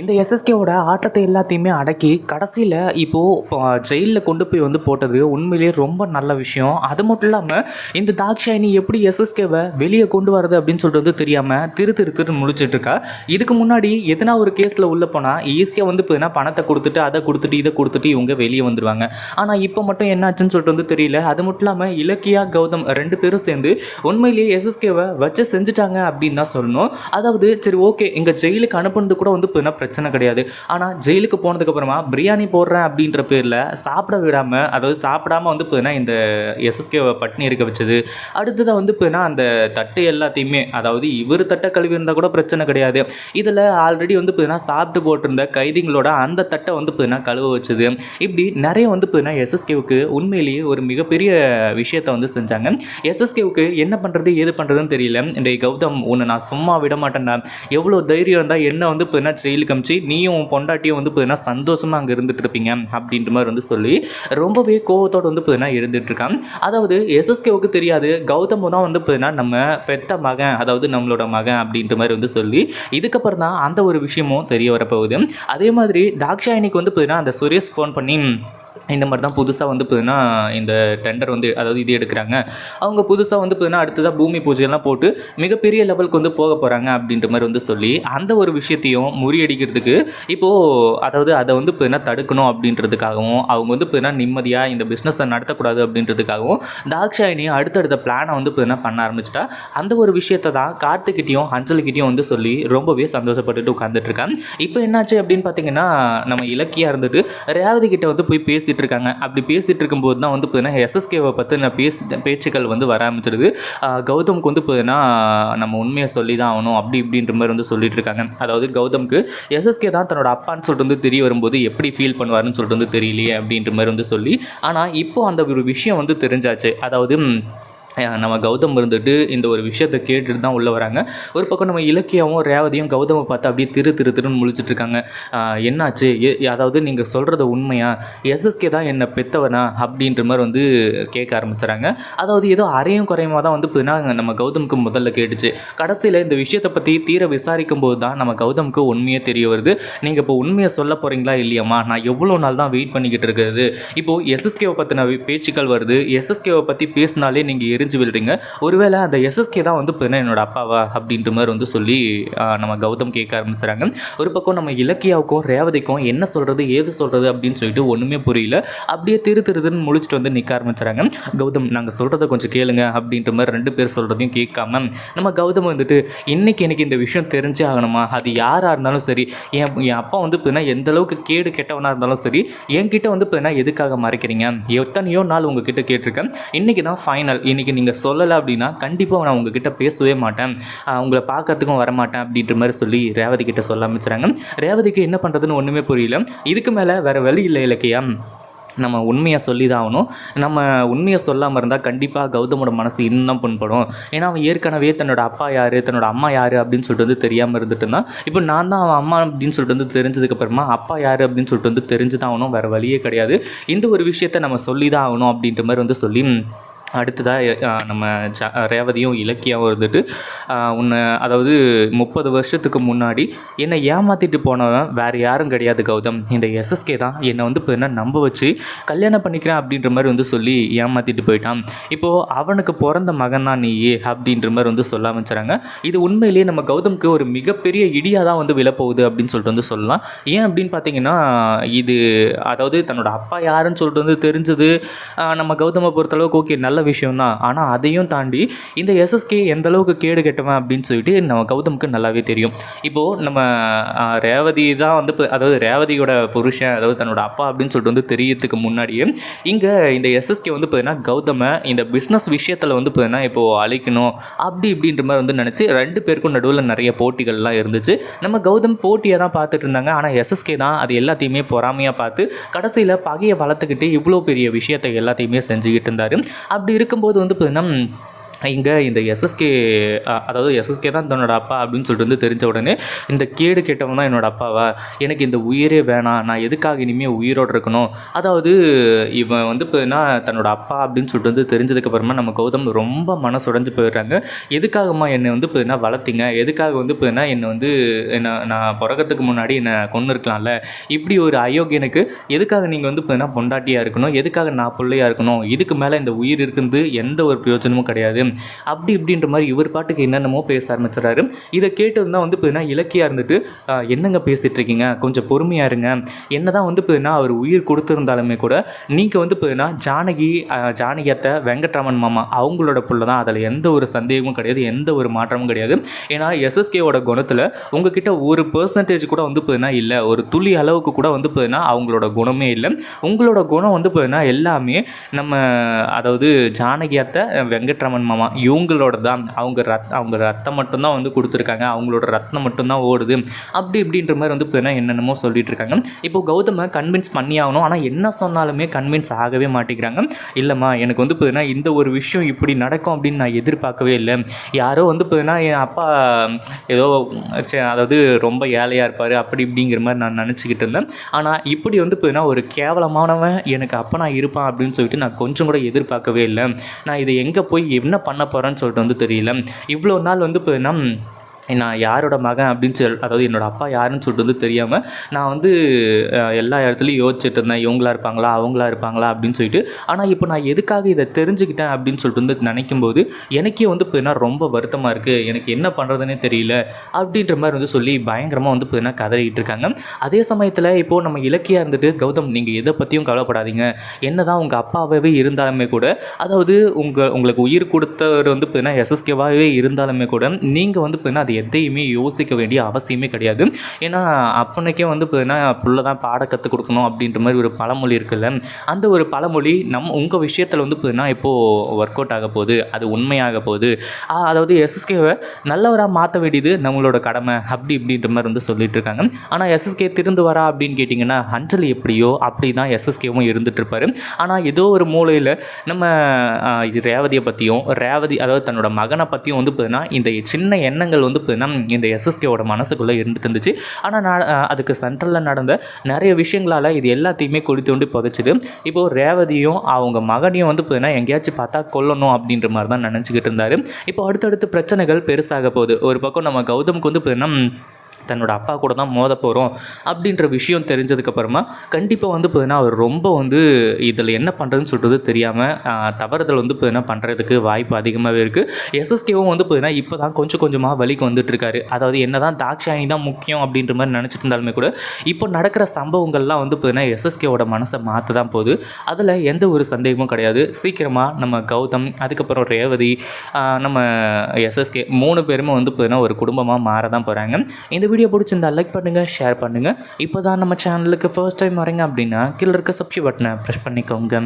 இந்த எஸ்எஸ்கேவோட ஆட்டத்தை எல்லாத்தையுமே அடக்கி கடைசியில் இப்போது ஜெயிலில் கொண்டு போய் வந்து போட்டது உண்மையிலேயே ரொம்ப நல்ல விஷயம். அது மட்டும் இல்லாமல் இந்த தாக்ஷாயினி எப்படி எஸ்எஸ்கேவை வெளியே கொண்டு வர்றது அப்படின்னு சொல்லிட்டு வந்து தெரியாமல் திரு திரு திரு முடிச்சிட்ருக்கா இதுக்கு முன்னாடி எதனா ஒரு கேஸில் உள்ளே போனால் ஈஸியாக வந்து பார்த்தீங்கன்னா பணத்தை கொடுத்துட்டு அதை கொடுத்துட்டு இதை கொடுத்துட்டு இவங்க வெளியே வந்துடுவாங்க ஆனால் இப்போ மட்டும் என்னாச்சுன்னு சொல்லிட்டு வந்து தெரியல. அது மட்டும் இல்லாமல் இலக்கியா கௌதம் ரெண்டு பேரும் சேர்ந்து உண்மையிலேயே எஸ்எஸ்கேவை வச்சு செஞ்சுட்டாங்க அப்படின்னு தான் சொல்லணும். அதாவது சரி ஓகே இங்கே ஜெயிலுக்கு அனுப்புனது கூட வந்து இப்போ பிரச்சனை கிடையாது. ஆனால் ஜெயிலுக்கு போனதுக்கப்புறமா பிரியாணி போடுறேன் அப்படின்ற பேரில் சாப்பிட விடாமல் அதாவது சாப்பிடாம வந்து பார்த்தீங்கன்னா இந்த எஸ்எஸ்கேவை பட்னி இருக்க வச்சது. அடுத்ததாக வந்து பார்த்தீங்கன்னா அந்த தட்டு எல்லாத்தையுமே அதாவது இவர் தட்டை கழுவி இருந்தால் கூட பிரச்சனை கிடையாது. இதில் ஆல்ரெடி வந்து பார்த்தீங்கன்னா சாப்பிட்டு போட்டிருந்த கைதிங்களோட அந்த தட்டை வந்து பார்த்தீங்கன்னா கழுவ வச்சது. இப்படி நிறைய வந்து பார்த்தீங்கன்னா எஸ்எஸ்கேவுக்கு உண்மையிலேயே ஒரு மிகப்பெரிய விஷயத்தை வந்து செஞ்சாங்க. எஸ்எஸ்கேவுக்கு என்ன பண்ணுறது ஏது பண்ணுறதுன்னு தெரியல. இந்த கௌதம் உன்னை நான் சும்மா விட மாட்டேன்டா. எவ்வளோ தைரியம் இருந்தால் என்ன வந்து பார்த்தீங்கன்னா ஜெயிலுக்கு அமிச்சு நீயும் உன் பொண்டாட்டியும் வந்து பார்த்தீங்கன்னா சந்தோஷமாக அங்கே இருந்துட்டு இருப்பீங்க அப்படின்ற மாதிரி வந்து சொல்லி ரொம்பவே கோவத்தோடு வந்து பார்த்தீங்கன்னா இருந்துட்டு இருக்கான் அதாவது எஸ்எஸ்கேவுக்கு தெரியாது கௌதம் தான் வந்து பார்த்தீங்கன்னா நம்ம பெத்த மகன் அதாவது நம்மளோட மகன் அப்படின்ற மாதிரி வந்து சொல்லி இதுக்கப்புறம் தான் அந்த ஒரு விஷயமும் தெரிய வரப்போகுது. அதே மாதிரி தாக்ஷாயினிக்கு வந்து பார்த்தீங்கன்னா அந்த சுரேஷ் ஃபோன் பண்ணி இந்த மாதிரி தான் புதுசாக வந்து பார்த்தீங்கன்னா இந்த டெண்டர் வந்து அதாவது இது எடுக்கிறாங்க. அவங்க புதுசாக வந்து பார்த்தீங்கன்னா அடுத்ததாக பூமி பூஜைலாம் போட்டு மிகப்பெரிய லெவலுக்கு வந்து போக போகிறாங்க அப்படின்ற மாதிரி வந்து சொல்லி அந்த ஒரு விஷயத்தையும் முறியடிக்கிறதுக்கு இப்போது அதாவது அதை வந்து பார்த்தீங்கன்னா தடுக்கணும் அப்படின்றதுக்காகவும் அவங்க வந்து பார்த்தீங்கன்னா நிம்மதியாக இந்த பிஸ்னஸை நடத்தக்கூடாது அப்படின்றதுக்காகவும் தாக்ஷாயினியும் அடுத்தடுத்த பிளானை வந்து பார்த்தீங்கன்னா பண்ண ஆரம்பிச்சிட்டா. அந்த ஒரு விஷயத்தை தான் கார்த்திக்கிட்டையும் அஞ்சலிக்கிட்டையும் வந்து சொல்லி ரொம்பவே சந்தோஷப்பட்டுட்டு உட்காந்துட்ருக்கேன் இப்போ என்னாச்சு அப்படின்னு பார்த்தீங்கன்னா நம்ம இலக்கியாக இருந்துட்டு ரேவதி கிட்ட வந்து போய் பேசிகிட்டு இருக்காங்க அப்படி பேசிகிட்டு இருக்கும்போது தான் வந்து பார்த்தீங்கன்னா எஸ்எஸ்கேவை பற்றின பேசி பேச்சுக்கள் வந்து வர ஆரம்பிச்சிடுது. கௌதம்க்கு வந்து பார்த்தீங்கன்னா நம்ம உண்மையை சொல்லி தான் ஆகணும் அப்படி இப்படின்ற மாதிரி வந்து சொல்லிட்டு இருக்காங்க அதாவது கௌதம்க்கு எஸ்எஸ்கே தான் தன்னோட அப்பான்னு சொல்லிட்டு வந்து தெரிய வரும்போது எப்படி ஃபீல் பண்ணுவாருன்னு சொல்லிட்டு வந்து தெரியலையே அப்படின்ற மாதிரி வந்து சொல்லி ஆனால் இப்போ அந்த ஒரு விஷயம் வந்து தெரிஞ்சாச்சு. அதாவது நம்ம கௌதம் இருந்துட்டு இந்த ஒரு விஷயத்தை கேட்டுட்டு தான் உள்ளே வராங்க. ஒரு பக்கம் நம்ம இலக்கியாவும் ரேவதியும் கௌதமை பார்த்து அப்படியே திரு திரு திருன்னு முழிச்சிட்டு இருக்காங்க. என்னாச்சு? அதாவது நீங்கள் சொல்கிறது உண்மையா? எஸ்எஸ்கே தான் என்னை பெத்தவனா? அப்படின்ற மாதிரி வந்து கேட்க ஆரம்பிச்சுறாங்க. அதாவது ஏதோ அரையும் குறையுமா தான் வந்து பார்த்தீங்கன்னா நம்ம கௌதமுக்கு முதல்ல கேட்டுச்சு. கடைசியில் இந்த விஷயத்தை பற்றி தீர விசாரிக்கும் போது தான் நம்ம கௌதமுக்கு உண்மையே தெரிய வருது. நீங்கள் இப்போ உண்மையை சொல்ல போகிறீங்களா இல்லையாம்மா? நான் எவ்வளோ நாள் தான் வெயிட் பண்ணிக்கிட்டு இருக்கிறது? இப்போது எஸ்எஸ்கேவை பற்றின பேச்சுக்கள் வருது. எஸ்எஸ்கேவை பற்றி பேசினாலே நீங்கள் எரிஞ்சு விடுறீங்க ஒருவேளை அந்த எஸ்எஸ்கே தான் வந்து பார்த்தீங்கன்னா என்னோட அப்பாவா அப்படின்ற மாதிரி வந்து சொல்லி நம்ம கௌதம் கேட்க ஆரம்பிச்சுறாங்க ஒரு பக்கம் நம்ம இலக்கியாவுக்கும் ரேவதிக்கும் என்ன சொல்கிறது ஏது சொல்கிறது அப்படின்னு சொல்லிட்டு ஒன்றுமே புரியல. அப்படியே திரு திருதுன்னு முழிச்சிட்டு வந்து நிற்க ஆரம்பிச்சுறாங்க கௌதம் நாங்கள் சொல்கிறத கொஞ்சம் கேளுங்க அப்படின்ற மாதிரி ரெண்டு பேர் சொல்கிறதையும் கேட்காம நம்ம கௌதம் வந்துட்டு இன்னைக்கு எனக்கு இந்த விஷயம் தெரிஞ்சே ஆகணுமா? அது யாராக இருந்தாலும் சரி என் என் அப்பா வந்து பார்த்தீங்கன்னா எந்த அளவுக்கு கேடு கெட்டவனாக இருந்தாலும் சரி என்கிட்ட வந்து பார்த்தீங்கன்னா எதுக்காக மறைக்கிறீங்க? எத்தனையோ நாள் உங்ககிட்ட கேட்டிருக்கேன். இன்றைக்கி தான் ஃபைனல் இன்றைக்கி நீங்கள் சொல்லலை அப்படின்னா கண்டிப்பாக நான் உங்ககிட்ட பேசவே மாட்டேன். உங்களை பார்க்கறதுக்கும் வரமாட்டேன் அப்படின்ற மாதிரி சொல்லி ரேவதி கிட்ட சொல்ல ஆரம்பிச்சுறாங்க. ரேவதிக்கு என்ன பண்ணுறதுன்னு ஒன்றுமே புரியல. இதுக்கு மேலே வேறு வழி இல்லை இலக்கியா. நம்ம உண்மையை சொல்லி தான் ஆகணும். நம்ம உண்மையை சொல்லாமல் இருந்தால் கண்டிப்பாக கௌதமோட மனசு இன்னும் புண்படும். ஏன்னா அவன் ஏற்கனவே தன்னோட அப்பா யார் தன்னோட அம்மா யார் அப்படின்னு சொல்லிட்டு வந்து தெரியாமல் இருந்துட்டு இருந்தான். இப்போ நான் தான் அவன் அம்மா அப்படின்னு சொல்லிட்டு வந்து தெரிஞ்சதுக்கப்புறமா அப்பா யார் அப்படின்னு சொல்லிட்டு வந்து தெரிஞ்சு தான் ஆகணும். வேறு வழியே கிடையாது. இந்த ஒரு விஷயத்தை நம்ம சொல்லி தான் ஆகணும் அப்படின்ற மாதிரி வந்து சொல்லி அடுத்ததாக நம்ம ஜ ரேவதியும் இலக்கியாவும் இருந்துட்டு உன்னை அதாவது முப்பது வருஷத்துக்கு முன்னாடி என்னை ஏமாற்றிட்டு போனவன் வேறு யாரும் கிடையாது கௌதம். இந்த எஸ்எஸ்கே தான் என்னை வந்து இப்போ என்ன நம்ப வச்சு கல்யாணம் பண்ணிக்கிறேன் அப்படின்ற மாதிரி வந்து சொல்லி ஏமாற்றிட்டு போயிட்டான். இப்போது அவனுக்கு பிறந்த மகன் தான் நீ அப்படின்ற மாதிரி வந்து சொல்ல ஆரம்பிச்சுறாங்க இது உண்மையிலேயே நம்ம கௌதம்க்கு ஒரு மிகப்பெரிய இடியாக தான் வந்து விழப்போகுது அப்படின்னு சொல்லிட்டு வந்து சொல்லலாம். ஏன் அப்படின்னு பார்த்தீங்கன்னா இது அதாவது தன்னோட அப்பா யாருன்னு சொல்லிட்டு வந்து தெரிஞ்சது நம்ம கௌதமை பொறுத்தளவுக்கு ஓகே நல்ல விஷயம் தான் ஆனால் அதையும் தாண்டி இந்த எஸ்எஸ்கே எந்த அளவுக்கு கேடு கெட்டவன் அப்படின்னு சொல்லிட்டு நம்ம கௌதமுக்கு நல்லாவே தெரியும். இப்போது நம்ம ரேவதி தான் வந்து அதாவது ரேவதியோட புருஷன் அதாவது தன்னோட அப்பா அப்படின்னு சொல்லிட்டு வந்து தெரியறதுக்கு முன்னாடியே இங்கே இந்த எஸ்எஸ்கே வந்து பார்த்தீங்கன்னா கௌதமை இந்த பிஸ்னஸ் விஷயத்தில் வந்து பார்த்தீங்கன்னா இப்போது அழிக்கணும் அப்படி இப்படின்ற மாதிரி வந்து நினச்சி ரெண்டு பேருக்கும் நடுவில் நிறைய போட்டிகள்லாம் இருந்துச்சு. நம்ம கௌதம் போட்டியை தான் பார்த்துட்டு இருந்தாங்க. ஆனால் எஸ்எஸ்கே தான் அது எல்லாத்தையுமே பொறாமையாக பார்த்து கடைசியில் பகையை வளர்த்துக்கிட்டு இவ்வளோ பெரிய விஷயத்தை எல்லாத்தையுமே செஞ்சுக்கிட்டு இருந்தார். அப்படி இருக்கும்போது வந்து பார்த்தீங்கன்னா இங்கே இந்த எஸ்எஸ்கே அதாவது எஸ்எஸ்கே தான் தன்னோட அப்பா அப்படின்னு சொல்லிட்டு வந்து தெரிஞ்ச உடனே இந்த கேடு கெட்டவன் தான் என்னோட அப்பாவா? எனக்கு இந்த உயிரே வேணாம். நான் எதுக்காக இனிமேல் உயிரோடு இருக்கணும்? அதாவது இவன் வந்து இப்போனா தன்னோட அப்பா அப்படின்னு சொல்லிட்டு வந்து தெரிஞ்சதுக்கப்புறமா நம்ம கௌதம் ரொம்ப மனசுடைஞ்சு போயிடுறாங்க. எதுக்காகம்மா என்னை வந்து இப்போனா வளர்த்திங்க வளர்த்தீங்க? எதுக்காக வந்து இப்போனா என்னை வந்து என்ன நான் பிறக்கிறதுக்கு முன்னாடி என்னை கொண்டு இருக்கலாம்ல இப்படி ஒரு அயோக்கியனுக்கு எதுக்காக நீங்கள் வந்து இப்போனா பொண்டாட்டியாக இருக்கணும்? எதுக்காக நான் பிள்ளையாக இருக்கணும்? இதுக்கு மேலே இந்த உயிர் இருக்குது எந்த ஒரு பிரயோஜனமும் கிடையாது. அப்படி இப்படின்ற மாதிரி இவர் பாட்டுக்கு என்னென்னமோ பேச ஆரம்பிச்சிடறாரு. இதை கேட்டது தான் வந்து பார்த்தீங்கன்னா இலக்கியா இருந்துட்டு என்னங்க பேசிகிட்டு இருக்கீங்க கொஞ்சம் பொறுமையாக இருங்க. என்ன தான் வந்து பார்த்தீங்கன்னா அவர் உயிர் கொடுத்துருந்தாலுமே கூட நீங்கள் வந்து பார்த்தீங்கன்னா ஜானகி ஜானகி அத்தை வெங்கட்ராமன் மாமா அவங்களோட புள்ள தான் அதில் எந்த ஒரு சந்தேகமும் கிடையாது எந்த ஒரு மாற்றமும் கிடையாது. ஏன்னா எஸ்எஸ்கேவோட குணத்தில் உங்ககிட்ட ஒரு பர்சன்டேஜ் கூட வந்து பார்த்தீங்கன்னா இல்லை. ஒரு துளி அளவுக்கு கூட வந்து பார்த்தீங்கன்னா அவங்களோட குணமே இல்லை. உங்களோட குணம் வந்து பார்த்தீங்கன்னா எல்லாமே நம்ம அதாவது ஜானகி அத்தை வெங்கட்ராமன் மாமா இவங்களோட தான் அவங்க ரத் அவங்க ரத்தம் மட்டும்தான் வந்து கொடுத்துருக்காங்க. அவங்களோட ரத்தம் மட்டும்தான் ஓடுது. அப்படி இப்படின்ற மாதிரி வந்து இப்போ என்னென்னமோ சொல்லிட்டு இருக்காங்க. இப்போ கௌதமை கன்வின்ஸ் பண்ணி ஆகணும் ஆனால் என்ன சொன்னாலுமே கன்வின்ஸ் ஆகவே மாட்டேங்கிறாங்க. இல்லைம்மா எனக்கு வந்து இப்போ இந்த ஒரு விஷயம் இப்படி நடக்கும் அப்படின்னு நான் எதிர்பார்க்கவே இல்லை. யாரோ வந்து இப்போ என் அப்பா ஏதோ அதாவது ரொம்ப ஏழையாக இருப்பார் அப்படி இப்படிங்கிற மாதிரி நான் நினச்சிக்கிட்டு இருந்தேன். ஆனால் இப்படி வந்து இப்போ ஒரு கேவலமானவன் எனக்கு அப்போ நான் இருப்பான் அப்படின்னு சொல்லிட்டு நான் கொஞ்சம் கூட எதிர்பார்க்கவே இல்லை. நான் இதை எங்கே போய் என்ன பண்ண போகிறேன்னு சொல்லிட்டு வந்து தெரியல. இவ்வளோ நாள் வந்து இப்போ என்ன நான் யாரோட மகன் அப்படின்னு சொல் அதாவது என்னோடய அப்பா யாருன்னு சொல்லிட்டு வந்து தெரியாமல் நான் வந்து எல்லா இடத்துலையும் யோசிச்சுட்டு இருந்தேன். இவங்களா இருப்பாங்களா? அவங்களா இருப்பாங்களா? அப்படின்னு சொல்லிட்டு. ஆனால் இப்போ நான் எதுக்காக இதை தெரிஞ்சுக்கிட்டேன் அப்படின்னு சொல்லிட்டு வந்து நினைக்கும் போது எனக்கே வந்து இப்போ என்ன ரொம்ப வருத்தமாக இருக்குது எனக்கு என்ன பண்ணுறதுனே தெரியல அப்படின்ற மாதிரி வந்து சொல்லி பயங்கரமாக வந்து இப்போ என்ன கதறிட்டு இருக்காங்க. அதே சமயத்தில் இப்போது நம்ம இலக்கியாக இருந்துட்டு கௌதம் நீங்கள் எதை பற்றியும் கவலைப்படாதீங்க. என்ன தான் உங்கள் அப்பாவே இருந்தாலுமே கூட அதாவது உங்கள் உங்களுக்கு உயிர் கொடுத்தவர் வந்து இப்போ என்ன எஸ்எஸ்கேவாகவே இருந்தாலுமே கூட நீங்கள் வந்து இப்போ என்ன அது எதையுமே யோசிக்க வேண்டிய அவசியமே கிடையாது. ஏன்னா அப்பனுக்கே வந்து பார்த்தீங்கன்னா புள்ள தான் பாட கற்றுக் கொடுக்கணும் அப்படின்ற மாதிரி ஒரு பழமொழி இருக்குல்ல. அந்த ஒரு பழமொழி நம் உங்கள் விஷயத்தில் வந்து பார்த்தீங்கன்னா இப்போது ஒர்க் அவுட் ஆக போகுது அது உண்மையாக போகுது. அதாவது எஸ்எஸ்கேவை நல்லவராக மாற்ற வேண்டியது நம்மளோட கடமை அப்படி இப்படின்ற மாதிரி வந்து சொல்லிட்டு இருக்காங்க. ஆனால் எஸ்எஸ்கே திருந்து வரா அப்படின்னு கேட்டிங்கன்னா அஞ்சலி எப்படியோ அப்படி தான் எஸ்எஸ்கேவும் இருந்துகிட்ருப்பார் இருப்பாரு. ஆனால் ஏதோ ஒரு மூலையில் நம்ம ரேவதியை பற்றியும் ரேவதி அதாவது தன்னோட மகனை பற்றியும் வந்து பார்த்தீங்கன்னா இந்த சின்ன எண்ணங்கள் வந்து பார்த்தீங்கன்னா இந்த எஸ்எஸ்கேவோட மனசுக்குள்ளே இருந்துட்டு இருந்துச்சு. ஆனால் நான் அதுக்கு சென்ட்ரலில் நடந்த நிறைய விஷயங்களால் இது எல்லாத்தையுமே கொடி தோண்டி புதைச்சிட்டு இப்போது ரேவதியும் அவங்க மகனையும் வந்து பார்த்தீங்கன்னா எங்கேயாச்சும் பார்த்தா கொல்லணும் அப்படின்ற மாதிரி தான் நினச்சிக்கிட்டு இருந்தார். இப்போ அடுத்தடுத்து பிரச்சனைகள் பெருசாக போகுது. ஒரு பக்கம் நம்ம கௌதமுக்கு வந்து பார்த்தீங்கன்னா தன்னோட அப்பா கூட தான் மோத போகிறோம் அப்படின்ற விஷயம் தெரிஞ்சதுக்கப்புறமா கண்டிப்பாக வந்து பார்த்தீங்கன்னா அவர் ரொம்ப வந்து இதில் என்ன பண்ணுறதுன்னு சொல்கிறது தெரியாமல் தவறுதல் வந்து பார்த்தீங்கன்னா பண்ணுறதுக்கு வாய்ப்பு அதிகமாகவே இருக்குது எஸ்எஸ்கேவும் வந்து பார்த்தீங்கன்னா இப்போ தான் கொஞ்சம் கொஞ்சமாக வழிக்கு வந்துட்டுருக்காரு அதாவது என்ன தான் தாக்ஷாயணி தான் முக்கியம் அப்படின்ற மாதிரி நினச்சிட்டு இருந்தாலுமே கூட இப்போ நடக்கிற சம்பவங்கள்லாம் வந்து பார்த்தீங்கன்னா எஸ்எஸ்கேவோட மனசை மாற்ற தான் போகுது. அதில் எந்த ஒரு சந்தேகமும் கிடையாது. சீக்கிரமாக நம்ம கௌதம் அதுக்கப்புறம் ரேவதி நம்ம எஸ்எஸ்கே மூணு பேருமே வந்து பார்த்தீங்கன்னா ஒரு குடும்பமாக மாற தான் போகிறாங்க இந்த வீடியோ பிடிச்சிருந்தா லைக் பண்ணுங்கள் ஷேர் பண்ணுங்கள் இப்போ தான் நம்ம சேனலுக்கு ஃபர்ஸ்ட் டைம் வரீங்க அப்படின்னா கீழே இருக்க சப்ஸ்கிரைப் பட்டனை ப்ரெஸ் பண்ணிக்கோங்க.